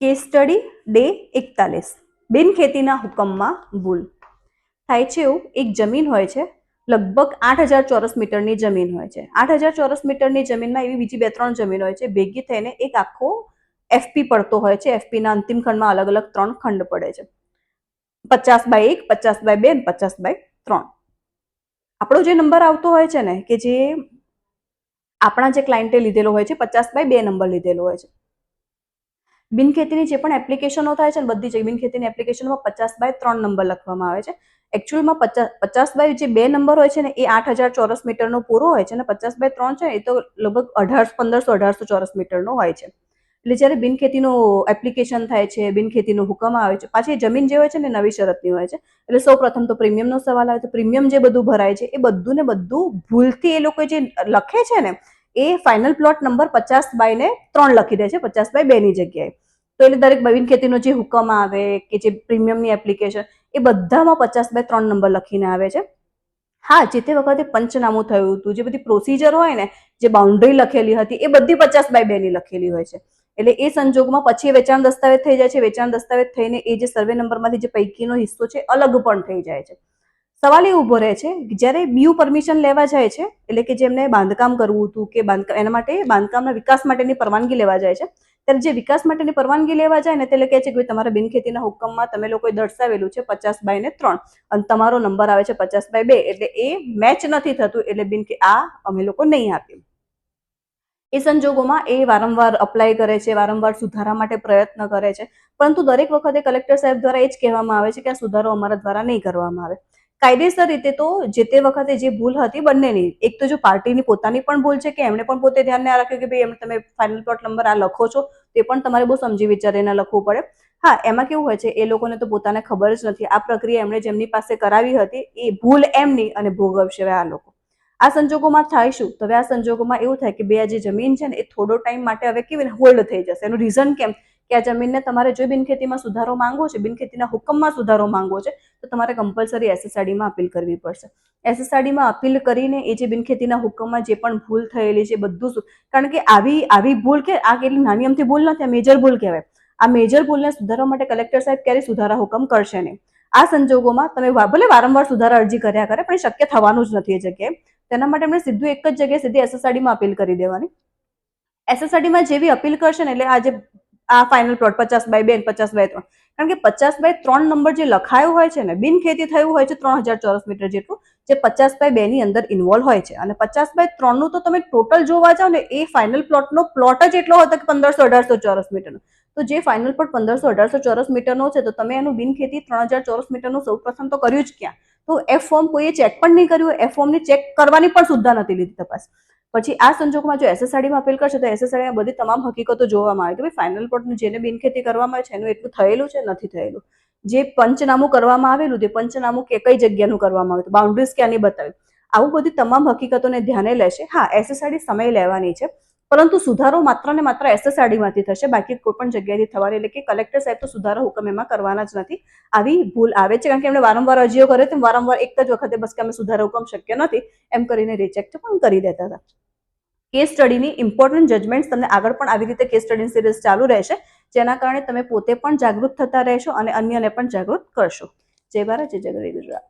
Case study day એકતાલીસ. બિનખેતીના હુકમમાં ભૂલ. થાય છે એવું એક જમીન હોય છે, લગભગ આઠ હજાર ચોરસ મીટરની જમીન હોય છે. આઠ હજાર ચોરસ મીટરની જમીનમાં એવી બીજી બે ત્રણ જમીન હોય છે, ભેગી થઈને એક આખો એફપી પડતો હોય છે. એફપીના અંતિમ ખંડમાં અલગ અલગ ત્રણ ખંડ પડે છે. પચાસ બાય એક, પચાસ બાય બે પચાસ બાય ત્રણ. આપણો જે નંબર આવતો હોય છે ને, કે જે આપણા જે ક્લાયન્ટે લીધેલો હોય છે, પચાસ બાય બે નંબર લીધેલો હોય છે. બિનખેતીની જે પણ એપ્લિકેશનો થાય છે ને બધી જ બિનખેતીની એપ્લિકેશનમાં પચાસ બાય ત્રણ નંબર લખવામાં આવે છે. એકચ્યુઅલમાં પચાસ પચાસ બાય જે બે નંબર હોય છે ને, એ આઠ હજાર ચોરસ મીટરનો પૂરો હોય છે અને પચાસ બાય ત્રણ છે એ તો લગભગ અઢારસો, પંદરસો, અઢારસો ચોરસ મીટરનો હોય છે. એટલે જ્યારે બિનખેતીનું એપ્લિકેશન થાય છે, બિનખેતીનો હુકમ આવે છે, પાછી જમીન જે હોય છે ને નવી શરતની હોય છે. એટલે સૌ પ્રથમ તો પ્રીમિયમનો સવાલ આવે, તો પ્રીમિયમ જે બધું ભરાય છે, એ બધું ને બધું ભૂલથી એ લોકો જે લખે છે ને એ ફાઇનલ પ્લોટ નંબર પચાસ બાય ને ત્રણ લખી દે છે પચાસ બાય બેની જગ્યાએ. તો એટલે દરેક બિનખેતીનો જે હુકમ આવે કે જે પ્રીમિયમની એપ્લિકેશન એ બધામાં પચાસ બાય ત્રણ નંબર લખીને આવે છે. હા, જે તે વખતે પંચનામું થયું હતું, જે બધી પ્રોસિજર હોય ને, જે બાઉન્ડ્રી લખેલી હતી, એ બધી પચાસ બાય બેની લખેલી હોય છે. એટલે એ સંજોગમાં પછી વેચાણ દસ્તાવેજ થઈ જાય છે, વેચાણ દસ્તાવેજ થઈને એ જે સર્વે નંબરમાંથી જે પૈકીનો હિસ્સો છે અલગ પણ થઈ જાય છે. સવાલ એ ઊભો રહે છે કે જ્યારે બીયુ પરમિશન લેવા જાય છે, એટલે કે જેમને બાંધકામ કરવું હતું કે બાંધકામ એના માટે બાંધકામના વિકાસ માટેની પરવાનગી લેવા જાય છે, ત્યારે જે વિકાસ માટેની પરવાનગી લેવા જાય ને એટલે કહે છે કે તમારા બિનખેતીના હુકમમાં તમે લોકોએ દર્શાવેલું છે પચાસ બાય ને ત્રણ, અને તમારો નંબર આવે છે પચાસ બાય બે, એટલે એ મેચ નથી થતું, એટલે બિન આ અમે લોકો નહીં આપ્યું એ સંજોગોમાં એ વારંવાર અપ્લાય કરે છે, વારંવાર સુધારા માટે પ્રયત્ન કરે છે, પરંતુ દરેક વખતે કલેક્ટર સાહેબ દ્વારા એ જ કહેવામાં આવે છે કે આ સુધારો અમારા દ્વારા નહીં કરવામાં આવે. કાયદેસર રીતે તો જે તે વખતે જે ભૂલ હતી બંનેની, એક તો જો પાર્ટીની પોતાની પણ ભૂલ છે કે એમણે પણ પોતે ધ્યાન ના રાખ્યું કે ભાઈ એમ તમે ફાઇનલ પ્લોટ નંબર આ લખો છો, તે પણ તમારે બહુ સમજી વિચારીને લખવું પડે. હા, એમાં કેવું હોય છે, એ લોકોને તો પોતાને ખબર જ નથી. આ પ્રક્રિયા એમણે જેમની પાસે કરાવી હતી, એ ભૂલ એમની અને ભોગવશે આ લોકો. આ સંજોગોમાં થાય શું? તો હવે આ સંજોગોમાં એવું થાય કે બે આ જે જમીન છે ને, એ થોડો ટાઈમ માટે હવે કેવી હોલ્ડ થઈ જશે? એનું રીઝન કેમ? કે આ જમીનને તમારે જો બિનખેતીમાં સુધારો માંગવો છે, બિનખેતીના હુકમમાં સુધારો માંગવો છે, તો તમારે કમ્પલસરી એસએસઆરડીમાં અપીલ કરવી પડશે. એસએસઆરડીમાં અપીલ કરીને એ જે બિનખેતીના હુકમમાં જે પણ ભૂલ થયેલી છે, બધું શું કારણ કે આવી આવી ભૂલ કે આ કેટલી નાની અમથી ભૂલ નથી, આ મેજર ભૂલ કહેવાય. આ મેજર ભૂલને સુધારવા માટે કલેક્ટર સાહેબ ક્યારેય સુધારા હુકમ કરશે નહીં. આ સંજોગોમાં તમે ભલે વારંવાર સુધારા અરજી કર્યા કરે, પણ શક્ય થવાનું જ નથી એ જગ્યાએ. તેના માટે એમણે સીધું એક જ જગ્યાએ સીધી એસએસઆરડીમાં અપીલ કરી દેવાની. એસએસઆરડીમાં જેવી અપીલ કરશે ને, એટલે આ જે આ ફાઇનલ પ્લોટ પચાસ બાય બે પચાસ બાય ત્રણ. કારણ કે પચાસ બાય ત્રણ નંબર જે લખાયો હોય છે ને, બિનખેતી થયું હોય છે ત્રણ હજાર ચોરસ મીટર જેટલું, જે પચાસ બાય બે ની અંદર ઇન્વોલ્વ હોય છે. અને પચાસ બાય ત્રણનું તો તમે ટોટલ જોવા જાવ ને, એ ફાઇનલ પ્લોટનો પ્લોટ જ એટલો હતો કે પંદરસો અઢારસો ચોરસ મીટરનો તો જે ફાઇનલ પ્લોટ પંદરસો અઢારસો ચોરસ મીટરનો છે, તો તમે એનું બિનખેતી ત્રણ હજાર ચોરસ મીટરનું સૌ પ્રથમ તો કર્યું જ ક્યાં? તો એફ ફોર્મ કોઈએ ચેક પણ નહીં કર્યું એફ ફોર્મની ચેક કરવાની પણ સુદ્ધા નથી લીધી તપાસ. પછી આ સંજોગમાં જો એસએસઆરડીમાં અપીલ કરશે, તો એસએસઆરડીમાં બધી તમામ હકીકતો જોવામાં આવે કે ભાઈ ફાઇનલ પ્લોટનું જેને બિનખેતી કરવામાં આવે છે, એનું એટલું થયેલું છે, નથી થયેલું. જે પંચનામું કરવામાં આવેલું તે પંચનામું કે કઈ જગ્યાનું કરવામાં આવ્યું બાઉન્ડ્રીઝ ક્યાંની બતાવી? આવું બધી તમામ હકીકતોને ધ્યાને લેશે. હા એસએસઆરડી સમય લેવાની છે, પરંતુ સુધારો માત્ર ને માત્ર એસએસઆરડીમાંથી થશે, બાકી કોઈ પણ જગ્યાએથી થવાની એટલે કે કલેક્ટર સાહેબ તો સુધારો હુકમ એમાં કરવાના જ નથી. આવી ભૂલ આવે છે, કારણ કે એમણે વારંવાર અરજીઓ કરે તેમ વારંવાર એક જ વખતે બસ કે અમે સુધારો હુકમ શક્ય નથી, એમ કરીને રિજેક્ટ પણ કરી દેતા હતા. કેસ સ્ટડીની ઇમ્પોર્ટન્ટ જજમેન્ટ્સ તમને આગળ પણ આવી રીતે કેસ સ્ટડી સિરીઝ ચાલુ રહેશે, જેના કારણે તમે પોતે પણ જાગૃત થતા રહેશો અને અન્યને પણ જાગૃત કરશો. જય ભારત, જય જય ગુજરાત